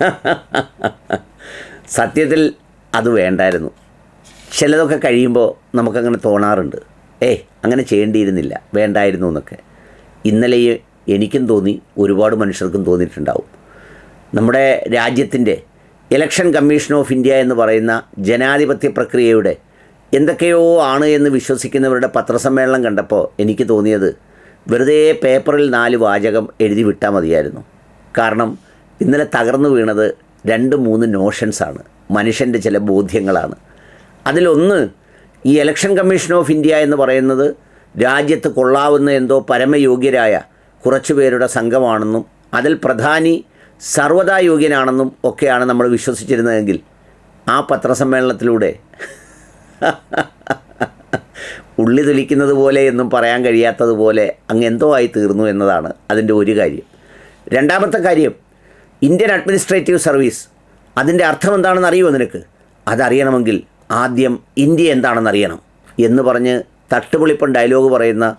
സത്യത്തിൽ അത് വേണ്ടായിരുന്നു. ചിലതൊക്കെ കഴിയുമ്പോൾ നമുക്കങ്ങനെ തോന്നാറുണ്ട് ഏ അങ്ങനെ ചെയ്യേണ്ടിയിരുന്നില്ല. വേണ്ടായിരുന്നു എന്നൊക്കെ. ഇന്നലെ എനിക്കും തോന്നി ഒരുപാട് മനുഷ്യർക്കും തോന്നിയിട്ടുണ്ടാവും. നമ്മുടെ രാജ്യത്തിന്റെ ഇലക്ഷൻ കമ്മീഷൻ ഓഫ് ഇന്ത്യ എന്ന് പറയുന്ന ജനാധിപത്യ പ്രക്രിയയുടെ എന്തൊക്കെയോ ആണ് എന്ന് വിശ്വസിക്കുന്നവരുടെ പത്രസമ്മേളനം കണ്ടപ്പോൾ എനിക്ക് തോന്നിയത് വെറുതെ പേപ്പറിൽ നാല് വാചകം എഴുതി വിട്ടാൽ മതിയായിരുന്നു. കാരണം ഇന്നലെ തകർന്നു വീണത് രണ്ട് മൂന്ന് നോഷൻസാണ് മനുഷ്യന്റെ ചില ബോധ്യങ്ങളാണ്. അതിലൊന്ന് ഈ ഇലക്ഷൻ കമ്മീഷൻ ഓഫ് ഇന്ത്യ എന്ന് പറയുന്നത് രാജ്യത്ത് കൊള്ളാവുന്ന എന്തോ പരമയോഗ്യരായ കുറച്ചു പേരുടെ സംഘമാണെന്നും അതിൽ പ്രധാനി സർവതാ യോഗ്യനാണെന്നും ഒക്കെയാണ് നമ്മൾ വിശ്വസിച്ചിരുന്നതെങ്കിൽ ആ പത്രസമ്മേളനത്തിലൂടെ ഉള്ളി തൊലിക്കുന്നത് പോലെ എന്നും പറയാൻ കഴിയാത്തതുപോലെ അങ്ങ് എന്തോ ആയി തീർന്നു എന്നതാണ് അതിന്റെ ഒരു കാര്യം. രണ്ടാമത്തെ കാര്യം ഇന്ത്യൻ അഡ്മിനിസ്ട്രേറ്റീവ് സർവീസ് അതിന്റെ അർത്ഥം എന്താണെന്ന് അറിയുമോ നിനക്ക്? അതറിയണമെങ്കിൽ ആദ്യം ഇന്ത്യ എന്താണെന്ന് അറിയണം എന്ന് പറഞ്ഞ് തട്ടുപൊളിപ്പൻ ഡയലോഗ് പറയുന്ന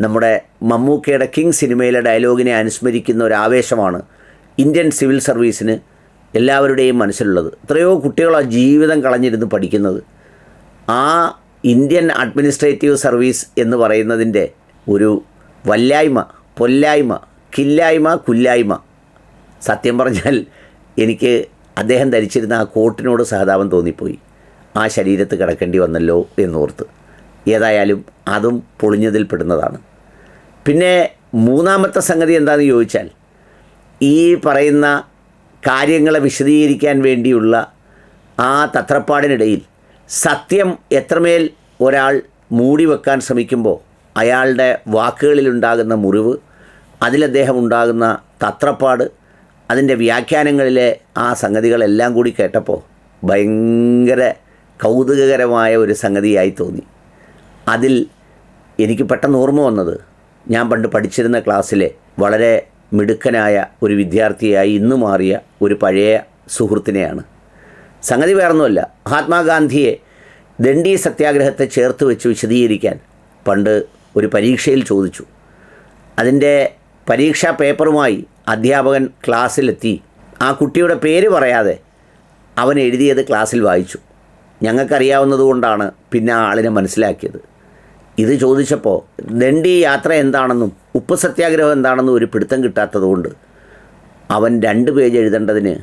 നമ്മുടെ മമ്മൂക്കയുടെ കിങ് സിനിമയിലെ ഡയലോഗിനെ അനുസ്മരിക്കുന്ന ഒരു ആവേശമാണ് ഇന്ത്യൻ സിവിൽ സർവീസിന് എല്ലാവരുടെയും മനസ്സിലുള്ളത്. എത്രയോ കുട്ടികൾ ആ ജീവിതം കളഞ്ഞിരുന്ന് പഠിക്കുന്നത്. ആ ഇന്ത്യൻ അഡ്മിനിസ്ട്രേറ്റീവ് സർവീസ് എന്ന് പറയുന്നതിന്റെ ഒരു വല്ലായ്മ പൊല്ലായ്മ കില്ലായ്മ കുല്ലായ്മ സത്യം പറഞ്ഞാൽ എനിക്ക് അദ്ദേഹം ധരിച്ചിരുന്ന ആ കോട്ടിനോട് സഹതാപം തോന്നിപ്പോയി. ആ ശരീരത്ത് കിടക്കേണ്ടി വന്നല്ലോ എന്നോർത്ത്. ഏതായാലും അതും പൊളിഞ്ഞതിൽ പെടുന്നതാണ്. പിന്നെ മൂന്നാമത്തെ സംഗതി എന്താണെന്ന് ചോദിച്ചാൽ ഈ പറയുന്ന കാര്യങ്ങളെ വിശദീകരിക്കാൻ വേണ്ടിയുള്ള ആ തത്രപ്പാടിനിടയിൽ സത്യം എത്രമേൽ ഒരാൾ മൂടി വെക്കാൻ ശ്രമിക്കുമ്പോൾ അയാളുടെ വാക്കുകളിലുണ്ടാകുന്ന മുറിവ് അതിലദ്ദേഹം ഉണ്ടാകുന്ന തത്രപ്പാട് അതിന്റെ വ്യാഖ്യാനങ്ങളിലെ ആ സംഗതികളെല്ലാം കൂടി കേട്ടപ്പോൾ ഭയങ്കര കൗതുകകരമായ ഒരു സംഗതിയായി തോന്നി. അതിൽ എനിക്ക് പെട്ടെന്ന് ഓർമ്മ വന്നത് ഞാൻ പണ്ട് പഠിച്ചിരുന്ന ക്ലാസ്സിലെ വളരെ മിടുക്കനായ ഒരു വിദ്യാർത്ഥിയായി ഇന്ന് മാറിയ ഒരു പഴയ സുഹൃത്തിനെയാണ്. സംഗതി വേറൊന്നുമല്ല. മഹാത്മാഗാന്ധിയെ ദണ്ഡി സത്യാഗ്രഹത്തെ ചേർത്ത് വെച്ച് വിശദീകരിക്കാൻ പണ്ട് ഒരു പരീക്ഷയിൽ ചോദിച്ചു. അതിന്റെ പരീക്ഷാ പേപ്പറുമായി അധ്യാപകൻ ക്ലാസ്സിലെത്തി. ആ കുട്ടിയുടെ പേര് പറയാതെ അവൻ എഴുതിയത് ക്ലാസ്സിൽ വായിച്ചു. ഞങ്ങൾക്കറിയാവുന്നതുകൊണ്ടാണ് പിന്നെ ആ ആളിനെ മനസ്സിലാക്കിയത്. ഇത് ചോദിച്ചപ്പോൾ ദണ്ഡി യാത്ര എന്താണെന്നും ഉപ്പ് സത്യാഗ്രഹം എന്താണെന്നും ഒരു പിടുത്തം കിട്ടാത്തതുകൊണ്ട് അവൻ രണ്ട് പേജ് എഴുതേണ്ടതിന്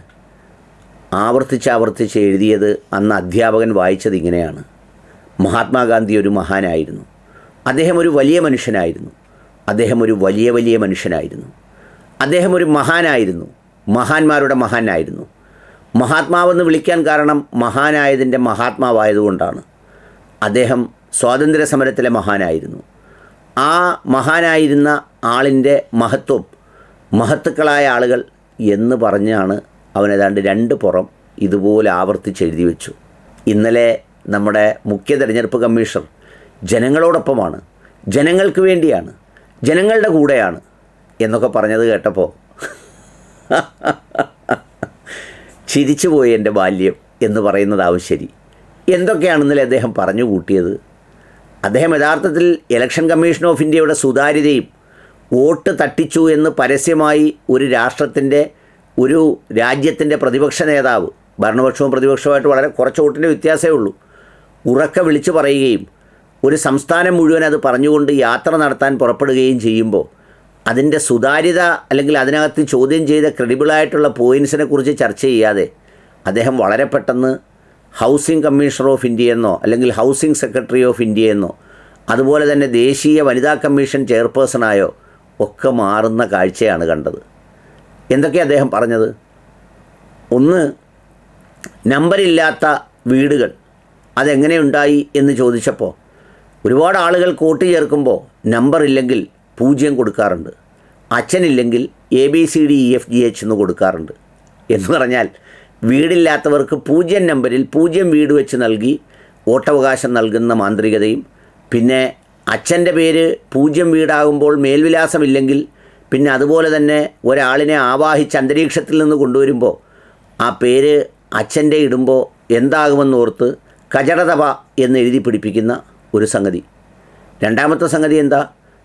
ആവർത്തിച്ച് ആവർത്തിച്ച് എഴുതിയത് അന്ന് അധ്യാപകൻ വായിച്ചത് ഇങ്ങനെയാണ്. മഹാത്മാഗാന്ധി ഒരു മഹാനായിരുന്നു. അദ്ദേഹം ഒരു വലിയ മനുഷ്യനായിരുന്നു. അദ്ദേഹം ഒരു വലിയ വലിയ മനുഷ്യനായിരുന്നു. അദ്ദേഹം ഒരു മഹാനായിരുന്നു. മഹാന്മാരുടെ മഹാനായിരുന്നു. മഹാത്മാവെന്ന് വിളിക്കാൻ കാരണം മഹാനായതിന്റെ മഹാത്മാവായതുകൊണ്ടാണ്. അദ്ദേഹം സ്വാതന്ത്ര്യ സമരത്തിലെ മഹാനായിരുന്നു. ആ മഹാനായിരുന്ന ആളിന്റെ മഹത്വം മഹത്തുക്കളായ ആളുകൾ എന്ന് പറഞ്ഞാണ് അവനേതാണ്ട് രണ്ട് പുറം ഇതുപോലെ ആവർത്തിച്ച് എഴുതി വെച്ചു. ഇന്നലെ നമ്മുടെ മുഖ്യ തെരഞ്ഞെടുപ്പ് കമ്മീഷണർ ജനങ്ങളോടൊപ്പമാണ്. ജനങ്ങൾക്ക് വേണ്ടിയാണ്. ജനങ്ങളുടെ കൂടെയാണ് എന്നൊക്കെ പറഞ്ഞത് കേട്ടപ്പോൾ ചിരിച്ചു പോയി എന്റെ ബാല്യം എന്ന് പറയുന്നതാവും ശരി. എന്തൊക്കെയാണ് ഇന്നലെ അദ്ദേഹം പറഞ്ഞു കൂട്ടിയത്? അദ്ദേഹം യഥാർത്ഥത്തിൽ ഇലക്ഷൻ കമ്മീഷൻ ഓഫ് ഇന്ത്യയുടെ സുതാര്യതയും വോട്ട് തട്ടിച്ചു എന്ന് പരസ്യമായി ഒരു രാഷ്ട്രത്തിന്റെ ഒരു രാജ്യത്തിന്റെ പ്രതിപക്ഷ നേതാവ് ഭരണപക്ഷവും പ്രതിപക്ഷവുമായിട്ട് വളരെ കുറച്ച് വോട്ടിന്റെ വ്യത്യാസമേ ഉള്ളൂ. ഉറക്ക വിളിച്ചു പറയുകയും ഒരു സംസ്ഥാനം മുഴുവൻ അത് പറഞ്ഞുകൊണ്ട് യാത്ര നടത്താൻ പുറപ്പെടുകയും ചെയ്യുമ്പോൾ അതിന്റെ സുതാര്യത അല്ലെങ്കിൽ അതിനകത്ത് ചോദ്യം ചെയ്ത ക്രെഡിബിളായിട്ടുള്ള പോയിൻസിനെ കുറിച്ച് ചർച്ച ചെയ്യാതെ അദ്ദേഹം വളരെ പെട്ടെന്ന് ഹൗസിംഗ് കമ്മീഷണർ ഓഫ് ഇന്ത്യ എന്നോ അല്ലെങ്കിൽ ഹൗസിംഗ് സെക്രട്ടറി ഓഫ് ഇന്ത്യ എന്നോ അതുപോലെ തന്നെ ദേശീയ വനിതാ കമ്മീഷൻ ചെയർപേഴ്സണായോ ഒക്കെ മാറുന്ന കാഴ്ചയാണ് കണ്ടത്. എന്തൊക്കെയാണ് അദ്ദേഹം പറഞ്ഞത്? ഒന്ന് നമ്പറില്ലാത്ത വീടുകൾ അതെങ്ങനെ ഉണ്ടായി എന്ന് ചോദിച്ചപ്പോൾ ഒരുപാട് ആളുകൾ കോട്ട് ചേർക്കുമ്പോൾ നമ്പർ ഇല്ലെങ്കിൽ പൂജ്യം കൊടുക്കാറുണ്ട്. അച്ഛനില്ലെങ്കിൽ A B C D E F G H എന്ന് കൊടുക്കാറുണ്ട്. എന്ന് പറഞ്ഞാൽ വീടില്ലാത്തവർക്ക് പൂജ്യം നമ്പറിൽ പൂജ്യം വീട് വെച്ച് നൽകി വോട്ടവകാശം നൽകുന്ന മാന്ത്രികതയും പിന്നെ അച്ഛന്റെ പേര് പൂജ്യം വീടാകുമ്പോൾ മേൽവിലാസമില്ലെങ്കിൽ പിന്നെ അതുപോലെ തന്നെ ഒരാളിനെ ആവാഹിച്ച് അന്തരീക്ഷത്തിൽ നിന്ന് കൊണ്ടുവരുമ്പോൾ ആ പേര് അച്ഛന്റെ ഇടുമ്പോൾ എന്താകുമെന്നോർത്ത് കജടതപ എന്ന് എഴുതി പിടിപ്പിക്കുന്ന ഒരു സംഗതി രണ്ടാമത്തെ സംഗതി എന്താ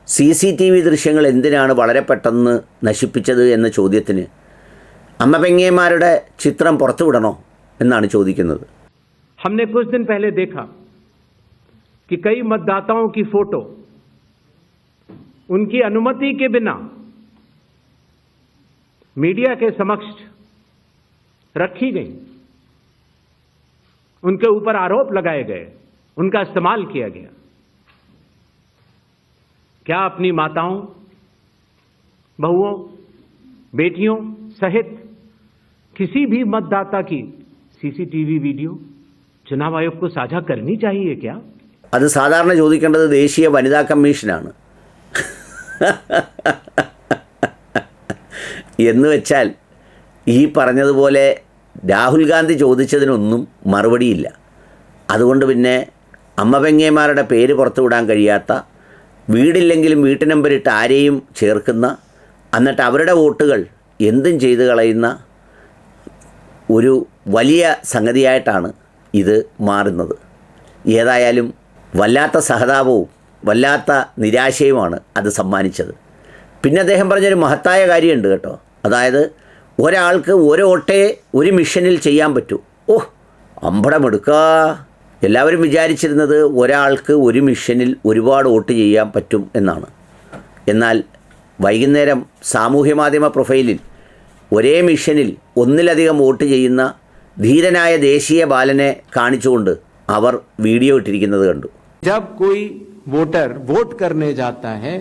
സി സി ടി വി ദൃശ്യങ്ങൾ എന്തിനാണ് വളരെ പെട്ടെന്ന് നശിപ്പിച്ചത് എന്ന ചോദ്യത്തിന് അമ്മ പെങ്ങന്മാരുടെ ചിത്രം പുറത്തുവിടണോ എന്നാണ് ചോദിക്കുന്നത് हमने कुछ दिन पहले देखा कि कई मतदाताओं की फोटो उनकी अनुमति के बिना मीडिया के समक्ष रखी गई उनके ऊपर आरोप लगाए गए उनका इस्तेमाल किया गया क्या अपनी माताओं बहुओं बेटियों सहित किसी भी मतदाता की सीसीटीवी वीडियो चुनाव आयोग को साझा करनी चाहिए क्या അത് സാധാരണ ചോദിക്കേണ്ടത് ദേശീയ വനിതാ കമ്മീഷനാണ് എന്ന് വെച്ചാൽ ഈ പറഞ്ഞതുപോലെ രാഹുൽ ഗാന്ധി ചോദിച്ചതിനൊന്നും മറുപടിയില്ല അതുകൊണ്ട് പിന്നെ അമ്മ പെങ്ങേമാരുടെ പേര് പുറത്തുവിടാൻ കഴിയാത്ത വീടില്ലെങ്കിലും വീട്ടു നമ്പരിട്ട് ആരെയും ചേർക്കുന്ന എന്നിട്ട് അവരുടെ വോട്ടുകൾ എന്തും ചെയ്തു കളയുന്ന ഒരു വലിയ സംഗതിയായിട്ടാണ് ഇത് മാറുന്നത്. ഏതായാലും വല്ലാത്ത സഹതാപവും വല്ലാത്ത നിരാശയുമാണ് അത് സമ്മാനിച്ചത്. പിന്നെ അദ്ദേഹം പറഞ്ഞൊരു മഹത്തായ കാര്യമുണ്ട് കേട്ടോ. അതായത് ഒരാൾക്ക് ഒരു ഓട്ടേ ഒരു മിഷനിൽ ചെയ്യാൻ പറ്റൂ. ഓ അമ്പടമെടുക്ക. എല്ലാവരും വിചാരിച്ചിരുന്നത് ഒരാൾക്ക് ഒരു മിഷനിൽ ഒരുപാട് വോട്ട് ചെയ്യാൻ പറ്റും എന്നാണ് എന്നാൽ വൈകുന്നേരം സാമൂഹ്യ മാധ്യമ പ്രൊഫൈലിൽ ഒരേ മിഷനിൽ ഒന്നിലധികം വോട്ട് ചെയ്യുന്ന ധീരനായ ദേശീയ ബാലനെ കാണിച്ചുകൊണ്ട് അവർ വീഡിയോ ഇട്ടിരിക്കുന്നത് കണ്ടു जब कोई वोटर वोट करने जाता है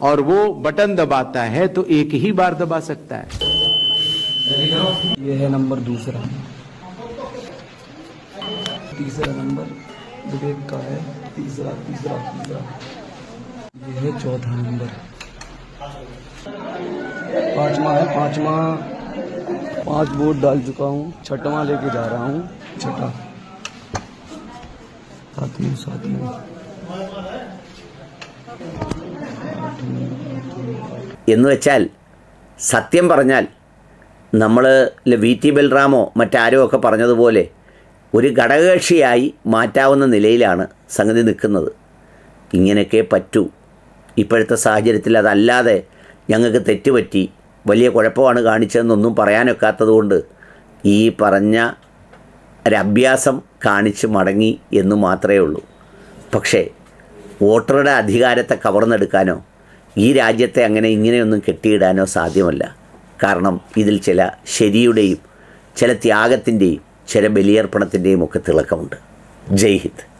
और वो बटन दबाता है तो एक ही बार दबा सकता है ये है नंबर दूसरा तीसरा नंबर विवेक का है तीसरा तीसरा तीसरा ये है चौथा नंबर पांचवा है पांचवा पांच वोट डाल चुका हूँ छठवां लेके जा रहा हूँ छठा सातवीं सातवीं എന്ന് വെച്ചാൽ സത്യം പറഞ്ഞാൽ നമ്മൾ വി ടി ബൽറാമോ മറ്റാരോ ഒക്കെ പറഞ്ഞതുപോലെ ഒരു ഘടകകക്ഷിയായി മാറ്റാവുന്ന നിലയിലാണ് സംഗതി നിൽക്കുന്നത്. ഇങ്ങനെയൊക്കെ പറ്റൂ. ഇപ്പോഴത്തെ സാഹചര്യത്തിൽ അതല്ലാതെ ഞങ്ങൾക്ക് തെറ്റുപറ്റി വലിയ കുഴപ്പമാണ് കാണിച്ചതെന്നൊന്നും പറയാനൊക്കാത്തതുകൊണ്ട് ഈ പറഞ്ഞ ഒരഭ്യാസം കാണിച്ച് മടങ്ങി എന്ന് മാത്രമേ ഉള്ളൂ. പക്ഷേ വോട്ടറുടെ അധികാരത്തെ കവർന്നെടുക്കാനോ ഈ രാജ്യത്തെ അങ്ങനെ ഇങ്ങനെയൊന്നും കെട്ടിയിടാനോ സാധ്യമല്ല. കാരണം ഇതിൽ ചില ശരിയുടെയും ചില ത്യാഗത്തിന്റെയും ചില ബലിയർപ്പണത്തിന്റെയും ഒക്കെ തിളക്കമുണ്ട്. ജയ് ഹിന്ദ്.